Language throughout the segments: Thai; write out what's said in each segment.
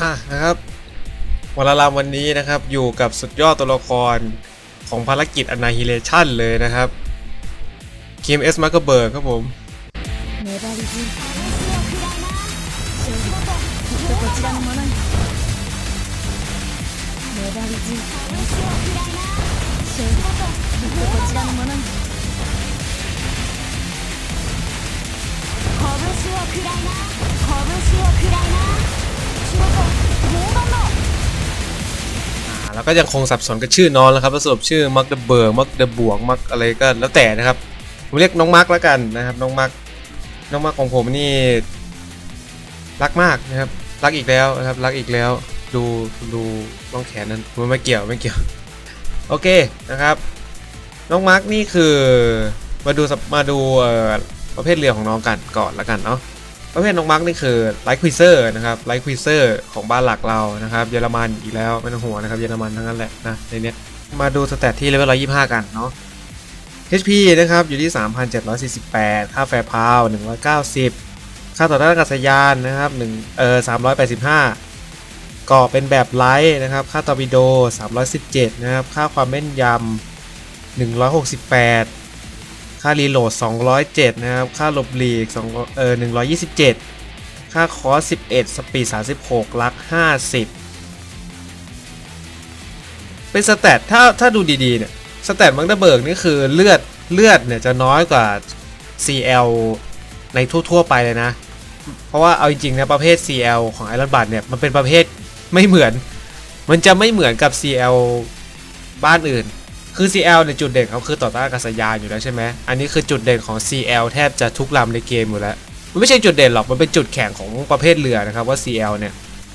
อ่ะนะครับวลาลามวันนี้นะครับอยู่กับสุดยอดตัวละครของภารกิจ Annihilation เลยนะครับ KMS m a r k e r b e r g ครับผม 粘り強い勝負きっとこちらのものに粘り強い勝負きっとこちらのものに拳をくらいな拳をくらいな เราก็ยังคงสับสนกับชื่อน้องนะครับสรุปชื่อมักเดเบิร์มักเดบวกมักอะไรก็แล้วแต่นะครับผมเรียกน้องมักแล้วกันนะครับ น้องมักน้องมักของผมนี่รักมากนะครับ รักอีกแล้วนะครับ รักอีกแล้ว ดูดูร่องแขนนั้นมันไม่เกี่ยวไม่เกี่ยว โอเคนะครับ น้องมักนี่คือมาดูมาดูประเภทเรือของน้องกันก่อนแล้วกันเนาะ ประเภทน้องมาร์กนี่คือไลท์ควิเซอร์นะครับไลท์ควิเซอร์ของบ้านหลักเรานะครับเยอรมันอีกแล้วไม่ต้องห่วงนะครับเยอรมันทั้งนั้นแหละนะในนี้มาดูสแตทที่เลเวล125 กันเนาะ HP นะครับอยู่ที่ 3,748 ค่าแฟร์พาว190 ค่าต่อต้านอากาศยานนะครับ1เอ่อ385ก่อเป็นแบบไลท์นะครับ ค่าตอร์ปิโด 317 นะครับ ค่าความแม่นยำ168 ค่ารีโหลด 207 นะครับ ค่าหลบหลีก2เอ่อ127 ค่าคอส11 สปีด 36 ลัก 50 เป็นสแตทถ้าถ้าดูดีๆเนี่ย สแตทมังเดเบิร์กนี่คือเลือดเลือดเนี่ยจะน้อยกว่า CL ในทั่ว ๆ ไปเลยนะ เพราะว่าเอาจริงๆนะประเภท CL ของไอรอนบัตเนี่ย มันเป็นประเภทไม่เหมือน มันจะไม่เหมือนกับ CL บ้านอื่น คือ CL เนี่ยจุดเด่นเขาคือต่อต้านอากาศยานอยู่แล้วใช่ไหมอันนี้คือจุดเด่นของ CL แทบจะทุกลำในเกมอยู่แล้วมันไม่ใช่จุดเด่นหรอกมันเป็นจุดแข็งของประเภทเรือนะครับว่า CL เนี่ย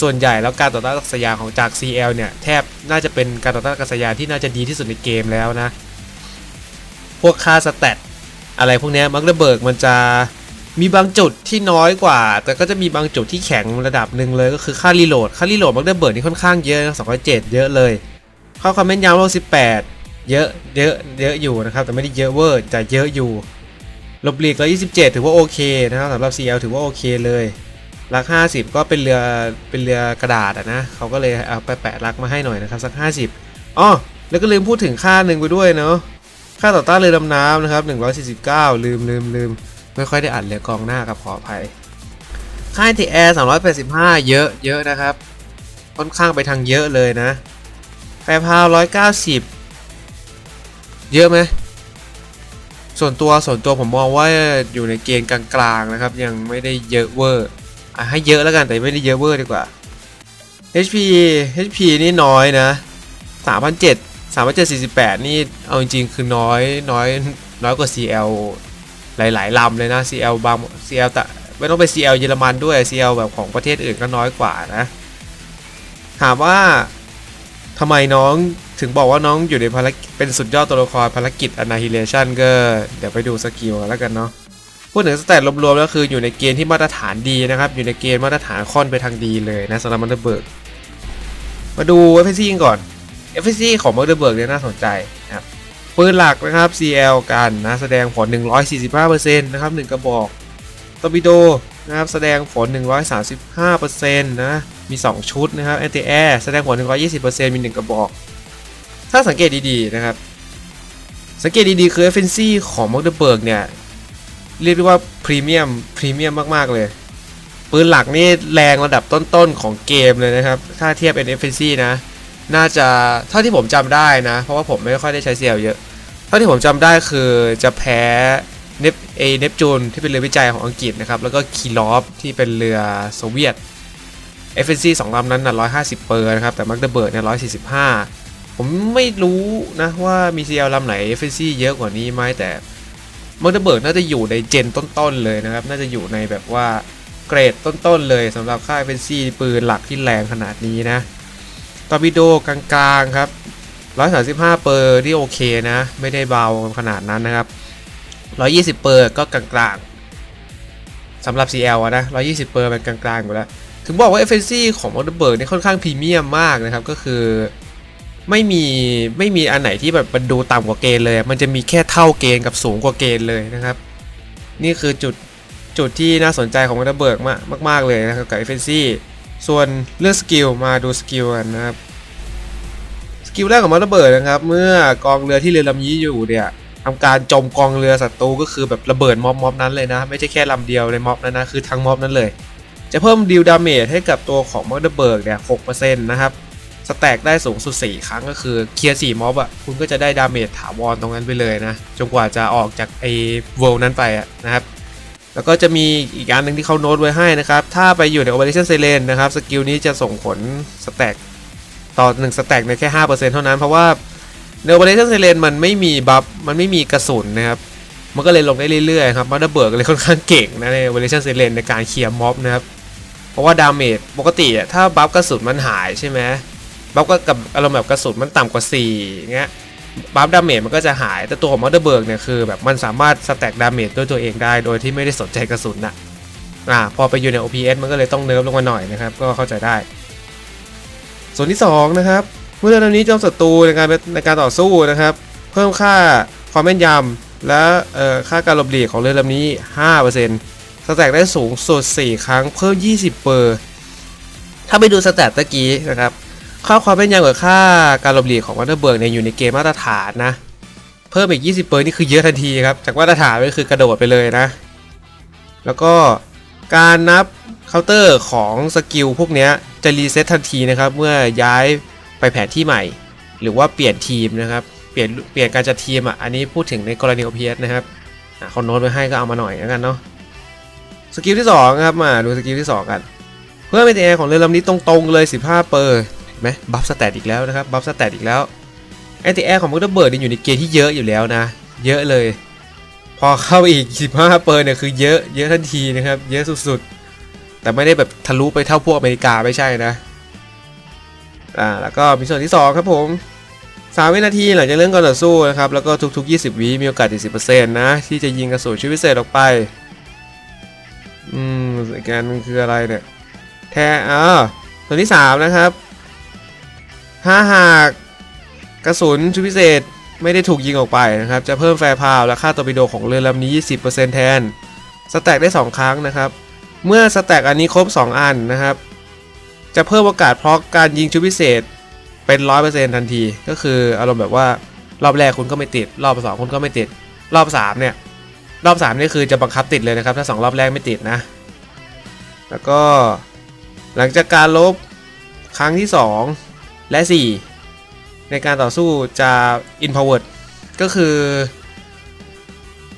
ส่วนใหญ่แล้วการต่อต้านอากาศยานของจาก CL เนี่ยแทบน่าจะเป็นการต่อต้านอากาศยานที่น่าจะดีที่สุดในเกมแล้วนะพวกค่าสแตทอะไรพวกนี้มักระเบิกมันจะมีบางจุดที่น้อยกว่า แต่ก็จะมีบางจุดที่แข็งระดับหนึ่งเลยก็คือค่ารีโหลด ค่ารีโหลดมักระเบิกนี่ค่อนข้างเยอะ207เยอะเลยค่าความแม่นยำโล18 เยอะเยอะเยอะอยู่นะครับ แต่ไม่ได้เยอะเวอร์แต่เยอะอยู่ลบหลีก127 ถือว่าโอเคนะครับสำหรับ CL ถือว่าโอเคเลยลัก 50 ก็เป็นเรือเป็นเรือกระดาษอะนะเขาก็เลยเอาไปแปะลักมาให้หน่อยนะครับสัก 50อ๋อแล้วก็ลืมพูดถึงค่าหนึ่งไปด้วยเนาะค่าต่อต้านเรือดำน้ำนะครับ 149 ลืมลืมลืมไม่ค่อยได้อ่านเรือกองหน้ากับขออภัย ค่า NTR 385 เยอะเยอะนะครับ ค่อนข้างไปทางเยอะเลยนะแฟร์พาว190 เยอะไหมส่วนตัวส่วนตัวผมมองว่าอยู่ในเกณฑ์กลางๆนะครับ ยังไม่ได้เยอะเวอร์อะให้เยอะแล้วกันแต่ไม่ได้เยอะเวอร์ดีกว่า HP HP นี่น้อยนะ3,700 3,748 นี่เอาจริงๆ คือน้อยน้อยน้อยกว่า CL หลายๆลำเลยนะ CL บาง CL แต่ไม่ต้องไป CL เยอรมันด้วย CL แบบของประเทศอื่นก็น้อยกว่านะ ถามว่าทำไมน้อง ถึงบอกว่าน้องอยู่ในภารกิจเป็นสุดยอดตัวละครภารกิจ Annihilation ก็เดี๋ยวไปดูสกิลกันแล้วกันเนาะพูดถึงสแตทรวมๆแล้วคืออยู่ในเกณฑ์ที่มาตรฐานดีนะครับ อยู่ในเกณฑ์มาตรฐานค่อนไปทางดีเลยนะสำหรับมันเดอร์เบิร์กมาดู FSC กันก่อน FSC ของมันเดอร์เบิร์กเนี่ยน่าสนใจนะครับปืนหลักนะครับ CL กันนะแสดงผล 145%นะครับ1กระบอกตอร์ปิโดนะครับแสดงผล 135%นะมี 2 ชุดนะครับ Anti Air แสดงผล 120%มี 1 กระบอก ถ้าสังเกตดีๆนะครับ สังเกตดีๆคือ FNC ของมักเดอร์เบิร์กเนี่ย เรียกได้ว่าพรีเมียมพรีเมียมมากๆเลย ปืนหลักนี่แรงระดับต้นๆ ของเกมเลยนะครับ ถ้าเทียบเป็น FNC นะ น่าจะเท่าที่ผมจำได้นะ เพราะว่าผมไม่ค่อยได้ใช้เซลเยอะเท่าที่ผมจำได้คือจะแพ้เนปเอเนปจูนที่เป็นเรือวิจัยของอังกฤษนะครับ แล้วก็คีลอฟที่เป็นเรือโซเวียต FNC สองลำนั้นนะ150 เปอร์นะครับ แต่มักเดเบิร์ดเนี่ย145 ผมไม่รู้นะว่ามี CL ลลำไหน FNC เยอะกว่านี้ไหมแต่มักเดเบิร์ดน่าจะอยู่ในเจนต้นๆเลยนะครับ น่าจะอยู่ในแบบว่าเกรดต้นๆเลยสำหรับค่าย FNC ปืนหลักที่แรงขนาดนี้นะตอร์ปิโดกลางๆครับ 135 เปอร์ที่โอเคนะ ไม่ได้เบาขนาดนั้นนะครับ 120 เปอร์ก็กลางๆสำหรับ CL อะนะ 120 เปอร์เป็นกลางๆอยู่แล้ว ถึงบอกว่า FNC ของ m o d e r b e r g เนี่ยค่อนข้างพรีเมียมมากนะครับ ก็คือ ไม่มีไม่มีอันไหนที่แบบมันดูต่ำกว่าเกณฑ์เลย มันจะมีแค่เท่าเกณฑ์กับสูงกว่าเกณฑ์เลยนะครับ นี่คือจุดจุดที่น่าสนใจของ m o d e r b e r g มากมาก ๆ เลยนะครับกับ FNC ส่วนเรื่องสกิลมาดูสกิลกันนะครับสกิลแรกของมันระเบิดนะครับ เมื่อกองเรือที่เรือลำนี้อยู่เนี่ยทำการจมกองเรือศัตรูก็คือแบบระเบิดม็อบม็อบนั้นเลยนะ ไม่ใช่แค่ลำเดียวในม็อบนั้นนะคือทั้งม็อบนั้นเลย จะเพิ่มดิวดาเมจให้กับตัวของมอเตอร์เบิร์กเนี่ย6%นะครับ สแต็กได้สูงสุด 4 ครั้งก็คือเคลียร์4ม็อบอะคุณก็จะได้ดาเมจถาวรตรงนั้นไปเลยนะ จนกว่าจะออกจากไอ้เวิลนั้นไปนะครับแล้วก็จะมีอีกอันหนึ่งที่เขาโน้ตไว้ให้นะครับ ถ้าไปอยู่ใน Operation s i l e n นะครับ สกิลนี้จะส่งผลสแต็กต่อ1สแต็กในแค่ 5%เท่านั้น เพราะว่าใน Operation s i l e n มันไม่มีบัฟ มันไม่มีกระสุนนะครับ มันก็เลยลงได้เรื่อยๆครับมาร์เบิร์กเลยค่อนข้างเก่งนะใน Operation s i l e n ในการเคลียร์ม็อบนะครับ เพราะว่าดาเมจปกติอะถ้าบัฟกระสุนมันหายใช่ไหม บัฟก็กับอารมณ์แบบกระสุนมันต่ำกว่า4เงี้ยบัฟดาเมจมันก็จะหายแต่ตัวของมอเตอร์เบิร์กเนี่ยคือแบบมันสามารถสแต็กดาเมจด้วยตัวเองได้โดยที่ไม่ได้สนใจกระสุนนะอ่าพอไปอยู่ใน OPS มันก็เลยต้องเนิร์ฟลงมาหน่อยนะครับ ก็เข้าใจได้ ส่วนที่ 2 นะครับ เมื่อเรือลำนี้โจมศัตรูในการในการต่อสู้นะครับ เพิ่มค่าความแม่นยำและเอ่อค่าการหลบหลีกของเรือลำนี้ 5%สแต็กได้สูงสุด 4 ครั้งเพิ่ม 20 เปอร์ ถ้าไปดูสแตทตะกี้นะครับ ค่าความเป็นยำกับค่าการหลบหลีกของวัตเตอร์เบิร์กเนี่ยอยู่ในเกมมาตรฐานนะ เพิ่มอีก 20 เปอร์นี่คือเยอะทันทีครับ จากมาตรฐานก็คือกระโดดไปเลยนะ แล้วก็การนับเคาน์เตอร์ของสกิลพวกนี้จะรีเซ็ตทันทีนะครับ เมื่อย้ายไปแผนที่ใหม่ หรือว่าเปลี่ยนทีมนะครับ เปลี่ยนเปลี่ยนการจัดทีมอะ อันนี้พูดถึงในกรณี OPS นะครับเขาโน้ตไว้ให้ก็เอามาหน่อยแล้วกันเนาะ สกิลที่สองครับมาดูสกิลที่สองกัน เพื่อเป็นแอร์ของเรือลำนี้ตรงๆเลย 15 เปอร์ ไหมบัฟสแตทอีกแล้วนะครับบัฟสแตทอีกแล้วแอนตี้แอร์ของมอเตอร์เบิร์ดนี่อยู่ในเกณฑ์ที่เยอะอยู่แล้วนะ เยอะเลย พอเข้าอีก 15 เปอร์เนี่ยคือเยอะเยอะทันทีนะครับ เยอะสุดๆ แต่ไม่ได้แบบทะลุไปเท่าพวกอเมริกาไม่ใช่นะ อ่าแล้วก็มีส่วนที่ 2 ครับผม3วินาทีหลังจากเริ่มการต่อสู้นะครับ แล้วก็ทุก ๆ 20 วิมีโอกาส 70%นะ ที่จะยิงกระสุนชุดพิเศษออกไป อืมอีกอันหนึงคืออะไรเนี่ย แท้อ่าส่วนที่ 3 นะครับ ถ้าหากกระสุนชุดพิเศษไม่ได้ถูกยิงออกไปนะครับ จะเพิ่มแฟร์พาวและค่าตอร์ปิโดของเรือลำนี้ 20%แทน สแต็กได้ 2 ครั้งนะครับ เมื่อสแต็กอันนี้ครบ 2 อันนะครับ จะเพิ่มโอกาสเพราะการยิงชุดพิเศษเป็น 100%ทันที ก็คืออารมณ์แบบว่ารอบแรกคุณก็ไม่ติด รอบสองคุณก็ไม่ติด รอบ3เนี่ย รอบ3นี่คือจะบังคับติดเลยนะครับ ถ้า 2 รอบแรกไม่ติดนะ แล้วก็หลังจากการลบครั้งที่ 2 และ 4 ในการต่อสู้จะ empowered ก็คือ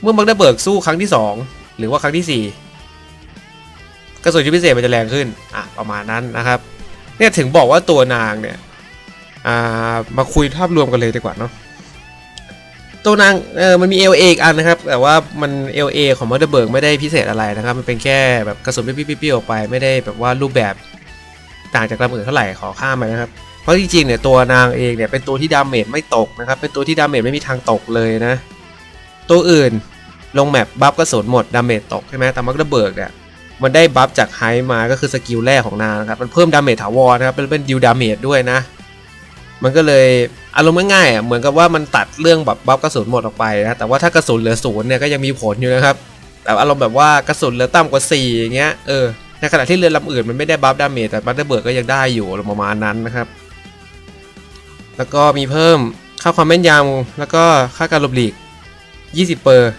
เมื่อมักได้เบิกสู้ครั้งที่ 2 หรือว่าครั้งที่ 4 กระสุนชุดพิเศษมันจะแรงขึ้นอะประมาณนั้นนะครับ เนี่ยถึงบอกว่าตัวนางเนี่ยอ่ามาคุยภาพรวมกันเลยดีกว่าเนาะตัวนางเออมันมี LA อีกอันนะครับ แต่ว่ามัน LA ของมอเตอร์เบิร์กไม่ได้พิเศษอะไรนะครับ มันเป็นแค่แบบกระสุนปิ๊บๆๆออกไป ไม่ได้แบบว่ารูปแบบต่างจากลำอื่นเท่าไหร่ขอข้ามไปนะครับ เพราะจริงๆเนี่ยตัวนางเองเนี่ยเป็นตัวที่ดาเมจไม่ตกนะครับ เป็นตัวที่ดาเมจไม่มีทางตกเลยนะ ตัวอื่นลงแมปบัฟกระสุนหมดดาเมจตกใช่ไหมแต่มักระเบิกเนี่ยมันได้บัฟจากไฮมาก็คือสกิลแรกของนางนะครับ มันเพิ่มดาเมจถาวรนะครับเป็นเป็นดิวดาเมจด้วยนะ มันก็เลยอารมณ์ง่ายๆอะเหมือนกับว่ามันตัดเรื่องแบบบัฟกระสุนหมดออกไปนะแต่ว่าถ้ากระสุนเหลือศูนย์เนี่ยก็ยังมีผลอยู่นะครับแต่อารมณ์แบบว่ากระสุนเหลือต่ำกว่า4อย่างเงี้ยเออในขณะที่เรือลำอื่นมันไม่ได้บัฟดาเมจแต่บัฟระเบิดก็ยังได้อยู่ประมาณนั้นนะครับ แล้วก็มีเพิ่มค่าความแม่นยำแล้วก็ค่าการหลบหลีก 20เปอร์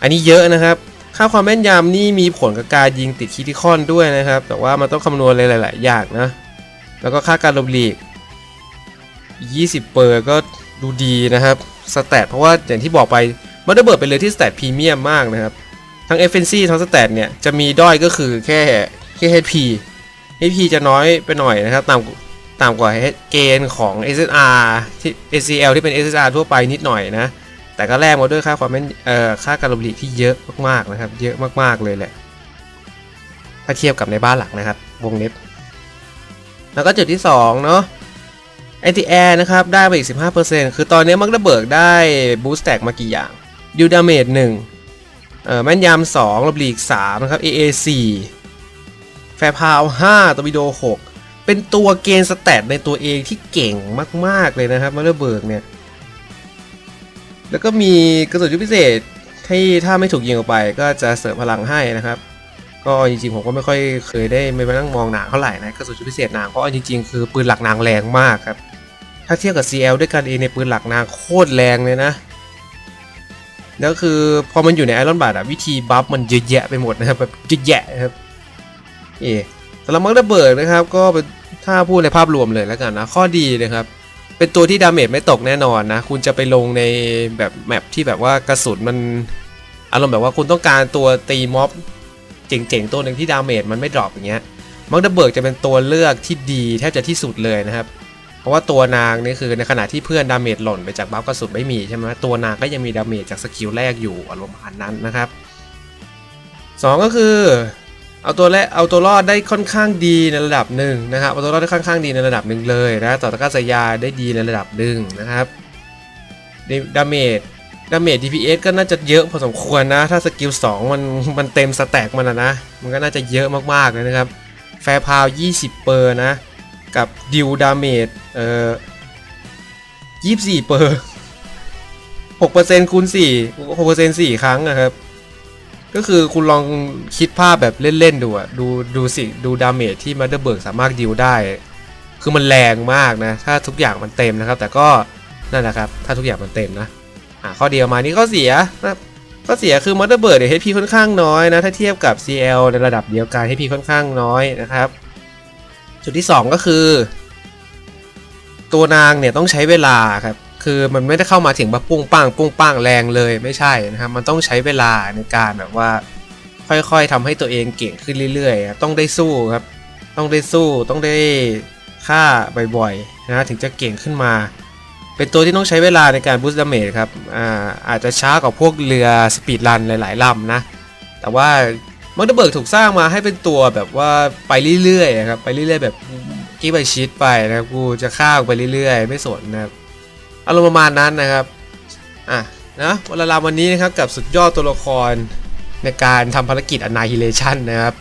อันนี้เยอะนะครับ ค่าความแม่นยำนี่มีผลกับการยิงติดคิติคอนด้วยนะครับ แต่ว่ามันต้องคำนวณหลาย ๆ อย่างนะ แล้วก็ค่าการหลบหลีก 20เปอร์ก็ดูดีนะครับสแตทเพราะว่าอย่างที่บอกไปมันได้เบิดเป็นเลยที่สแตทพรีเมียมมากนะครับ ทั้ง f n c ทั้งสแตทเนี่ยจะมีด้อยก็คือแค่แค่ HP HP จะน้อยไปหน่อยนะครับต่ำ ต่ำกว่าเกณฑ์ของ SSR ที่ ACL ที่เป็น SSR ทั่วไปนิดหน่อยนะ แต่ก็แลกมาด้วยค่าความแม่นเอ่อค่าการลบหลีกที่เยอะมากๆนะครับ เยอะมากๆเลยแหละ ถ้าเทียบกับในบ้านหลักนะครับ วงเล็บ แล้วก็จุดที่ 2 เนาะ anti air นะครับ ได้ไปอีก 15%คือตอนนี้มักได้เบิกได้ boost stack มากี่อย่างดิวดาเมจ1เอ่อแม่นยำ2หลบหลีก3นะครับ AA 4แฟร์พาว5ตอร์ปิโด6 เป็นตัวเกณฑ์สแตทในตัวเองที่เก่งมาก ๆ เลยนะครับมักได้เบิร์กเนี่ย แล้วก็มีกระสุนพิเศษที่ถ้าไม่ถูกยิงออกไปก็จะเสริมพลังให้นะครับ ก็จริงๆผมก็ไม่ค่อยเคยได้ไม่มานั่งมองนางเท่าไหร่นะกระสุนพิเศษนางเพราะจริงๆคือปืนหลักนางแรงมากครับ ถ้าเทียบกับ CL ด้วยกันเองในปืนหลักนางโคตรแรงเลยนะแล้วคือพอมันอยู่ในไอรอนบาร์อะวิธีบัฟมันเยอะแยะไปหมดนะครับแบบเยอะแยะนะครับเอสำหรับมังระเบิดนะครับ ก็เป็น ถ้าพูดในภาพรวมเลยแล้วกันนะ ข้อดีนะครับ เป็นตัวที่ดาเมจไม่ตกแน่นอนนะ คุณจะไปลงในแบบแมปที่แบบว่ากระสุนมันอารมณ์แบบว่าคุณต้องการตัวตีม็อบเจ๋งๆตัวหนึ่งที่ดาเมจมันไม่ดรอปอย่างเงี้ยมังระเบิดจะเป็นตัวเลือกที่ดีแทบจะที่สุดเลยนะครับ เพราะว่าตัวนางนี่คือในขณะที่เพื่อนดาเมจหล่นไปจากบัฟกระสุนไม่มีใช่ไหมตัวนางก็ยังมีดาเมจจากสกิลแรกอยู่อารมณ์ประมาณนั้นนะครับสองก็คือ เอาตัวแรกเอาตัวรอดได้ค่อนข้างดีในระดับหนึ่งนะครับเอาตัวรอดได้ค่อนข้างดีในระดับหนึ่งเลยนะต่อตะกร้าสยาได้ดีในระดับหนึ่งนะครับดาเมจดาเมจ DPS ก็น่าจะเยอะพอสมควรนะ ถ้าสกิล2มันมันเต็มสแต็กมันอะนะ มันก็น่าจะเยอะมากๆเลยนะครับ แฟร์พาว 20 เปอร์นะ กับดิวดาเมจเอ่อ24 เปอร์6%คูณ4 6% 4ครั้งนะครับ ก็คือคุณลองคิดภาพแบบเล่น ๆ ดูอะดูดูสิดูดาเมจที่มาเดอร์เบิร์กสามารถดิวได้ คือมันแรงมากนะ ถ้าทุกอย่างมันเต็มนะครับ แต่ก็นั่นแหละครับ ถ้าทุกอย่างมันเต็มนะอ่าข้อเดียวมานี่ข้อเสียนะข้อเสียคือมอเตอร์เบิร์ดเนี่ย HP ค่อนข้างน้อยนะ ถ้าเทียบกับ CL ในระดับเดียวกัน HP ค่อนข้างน้อยนะครับ จุดที่ 2 ก็คือ ตัวนางเนี่ยต้องใช้เวลาครับ คือมันไม่ได้เข้ามาถึงแบบปุ้งปังปุ้งปังแรงเลยไม่ใช่นะครับมันต้องใช้เวลาในการแบบว่า ค่อยๆทำให้ตัวเองเก่งขึ้นเรื่อยๆ ต้องได้สู้ครับ ต้องได้สู้ต้องได้ฆ่าบ่อยๆนะถึงจะเก่งขึ้นมา เป็นตัวที่ต้องใช้เวลาในการบูสต์ดาเมจครับอ่าอาจจะช้ากว่าพวกเรือสปีดรันหลายๆลำนะแต่ว่ามังเดเบิร์กถูกสร้างมาให้เป็นตัวแบบว่าไปเรื่อยๆครับไปเรื่อยๆแบบกี้ไปชิดไปนะครับกูจะฆ่าไปเรื่อยๆ ไม่สนนะครับ อารมณ์ประมาณนั้นนะครับอะนะวันละลาวันนี้นะครับกับสุดยอดตัวละครในการทำภารกิจ Annihilation นะครับ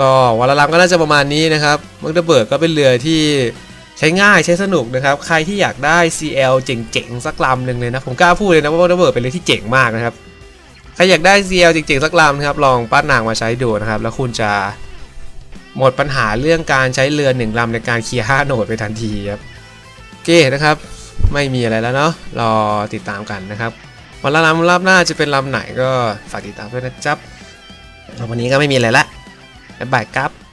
ก็วันละลำก็น่าจะประมาณนี้นะครับมังเดเบิร์กก็เป็นเรือที่ใช้ง่ายใช้สนุกนะครับ ใครที่อยากได้ CL เจ๋งๆ สักลำหนึ่งเลยนะ ผมกล้าพูดเลยนะว่ามังเดเบิร์กเป็นเรือที่เจ๋งมากนะครับ ใครอยากได้ CL จริงๆ สักลำนะครับ ลองปั้นนางมาใช้ดูนะครับ แล้วคุณจะหมดปัญหาเรื่องการใช้เรือหนึ่งลำในการเคลียร์5โหนดไปทันทีครับโอเคนะครับ ไม่มีอะไรแล้วเนาะรอติดตามกันนะครับวันละลำรอบหน้าจะเป็นลำไหนก็ฝากติดตามด้วยนะจ๊บวันนี้ก็ไม่มีอะไรละบ๊ายบายครับ